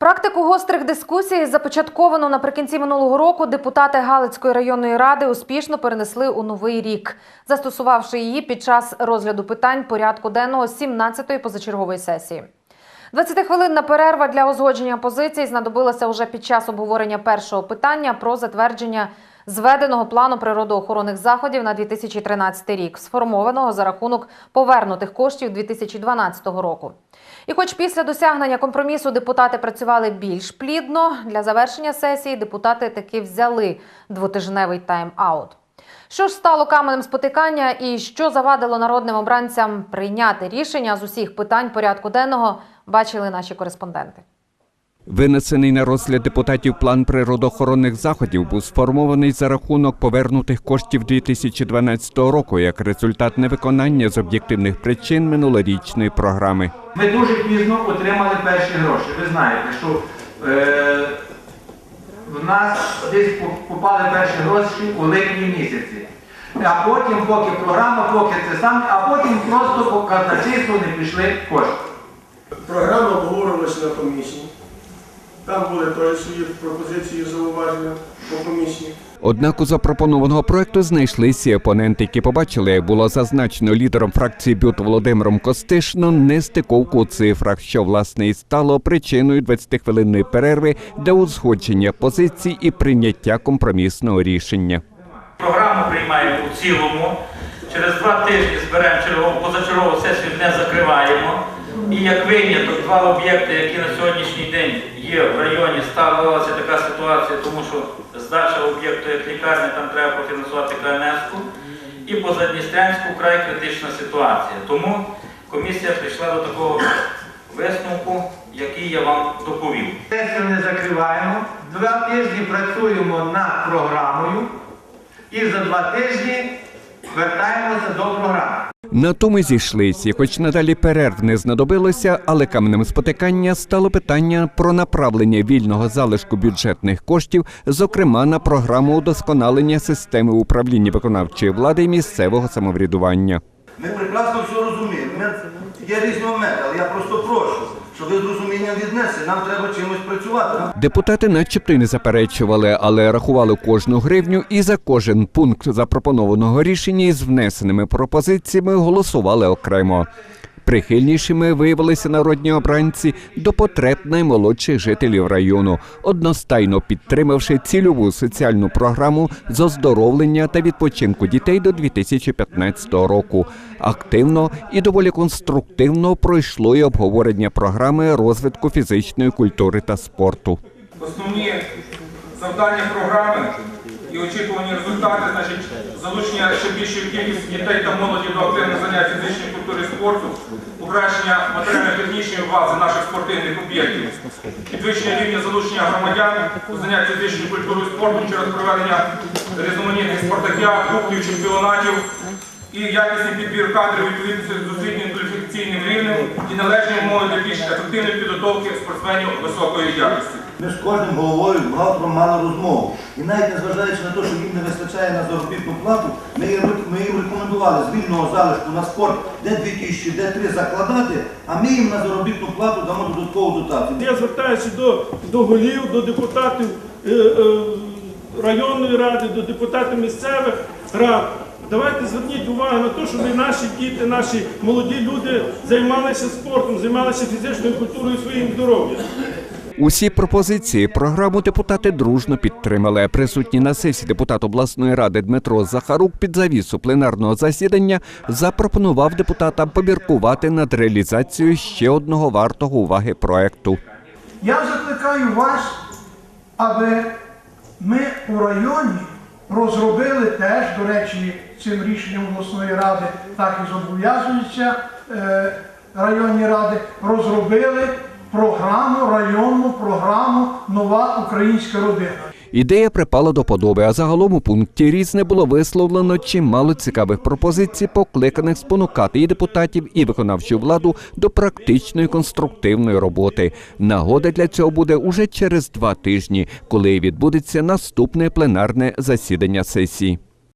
Практику гострих дискусій, започатковану наприкінці минулого року, депутати Галицької районної ради успішно перенесли у новий рік, застосувавши її під час розгляду питань порядку денного 17-ї позачергової сесії. 20-хвилинна перерва для узгодження позицій знадобилася уже під час обговорення першого питання про затвердження зведеного плану природоохоронних заходів на 2013 рік, сформованого за рахунок повернутих коштів 2012 року. І хоч після досягнення компромісу депутати працювали більш плідно, для завершення сесії депутати таки взяли двотижневий тайм-аут. Що ж стало каменем спотикання і що завадило народним обранцям прийняти рішення з усіх питань порядку денного, бачили наші кореспонденти. Винесений на розгляд депутатів план природоохоронних заходів був сформований за рахунок повернутих коштів 2012 року як результат невиконання з об'єктивних причин минулорічної програми. Ми дуже пізно отримали перші гроші. Ви знаєте, що е, в нас десь попали перші гроші у липні місяці. А потім, поки програма, поки це саме, а потім просто по казначейству не пішли кошти. Програма обговорювалася на комісії. Там були теж свої пропозиції зауваження по комісії. Однак у запропонованого проекту знайшлися і опоненти, які побачили, як було зазначено лідером фракції БЮТ Володимиром Костишином, нестиковку у цифрах, що власне і стало причиною 20-хвилинної перерви для узгодження позицій і прийняття компромісного рішення. Програму приймаємо у цілому. Через два тижні зберемо чергову позачергову сесію, не закриваємо. І як виняток, два об'єкти, які на сьогоднішній день є в районі, сталася така ситуація, тому що здача об'єкту як лікарня, там треба профінансувати КНС-ку. І по Задністрянську вкрай критична ситуація. Тому комісія прийшла до такого висновку, який я вам доповів. Сесію не закриваємо, два тижні працюємо над програмою і за два тижні вертаємося до програми. На тому зійшлися, хоч надалі перерв не знадобилося, але каменем спотикання стало питання про направлення вільного залишку бюджетних коштів, зокрема на програму удосконалення системи управління виконавчої влади і місцевого самоврядування. Ми прекрасно все розуміємо. Ми... Є різні моменти, але я просто прошу, щоб ви з розумінням віднесли. Нам треба чимось працювати. Депутати, начебто, й не заперечували, але рахували кожну гривню і за кожен пункт запропонованого рішення із внесеними пропозиціями голосували окремо. Прихильнішими виявилися народні обранці до потреб наймолодших жителів району, одностайно підтримавши цільову соціальну програму з оздоровлення та відпочинку дітей до 2015 року. Активно і доволі конструктивно пройшло і обговорення програми розвитку фізичної культури та спорту. Основні завдання програми і очікувані результати, значить, залучення ще більшої кількості дітей та молоді до активних занять фізичної культури і спорту, покращення матеріально-технічної бази наших спортивних об'єктів, підвищення рівня залучення громадян до занять фізичною культурою і спортом через проведення різноманітних спартакіад, кубків, чемпіонатів і якісний підбір кадрів відповідно з освітнім кваліфікаційним рівнем і належні умови для більш ефективної підготовки спортсменів високої якості. Ми з кожним головою бухгалтером мали розмову. І навіть незважаючи на те, що їм не вистачає на заробітну плату, ми їм, рекомендували з вільного залишку на спорт, де 2 тисячі, де 3 закладати, а ми їм на заробітну плату дамо додаткову дотацію. Я звертаюся до, до голів, до депутатів е, е, районної ради, до депутатів місцевих рад. Давайте зверніть увагу на те, щоб наші діти, наші молоді люди займалися спортом, займалися фізичною культурою своїм здоров'ям. Усі пропозиції програму депутати дружно підтримали. Присутній на сесії депутат обласної ради Дмитро Захарук під завісу пленарного засідання запропонував депутатам поміркувати над реалізацією ще одного вартого уваги проекту. Я закликаю вас, аби ми у районі розробили теж, до речі, цим рішенням обласної ради, так і зобов'язуються е, районні ради, розробили програму, районну програму Нова українська родина. Ідея припала до подоби, а загалом у пункті різне було висловлено чимало цікавих пропозицій, покликаних спонукати і депутатів, і виконавчу владу до практичної конструктивної роботи. Нагода для цього буде уже через два тижні, коли відбудеться наступне пленарне засідання сесії.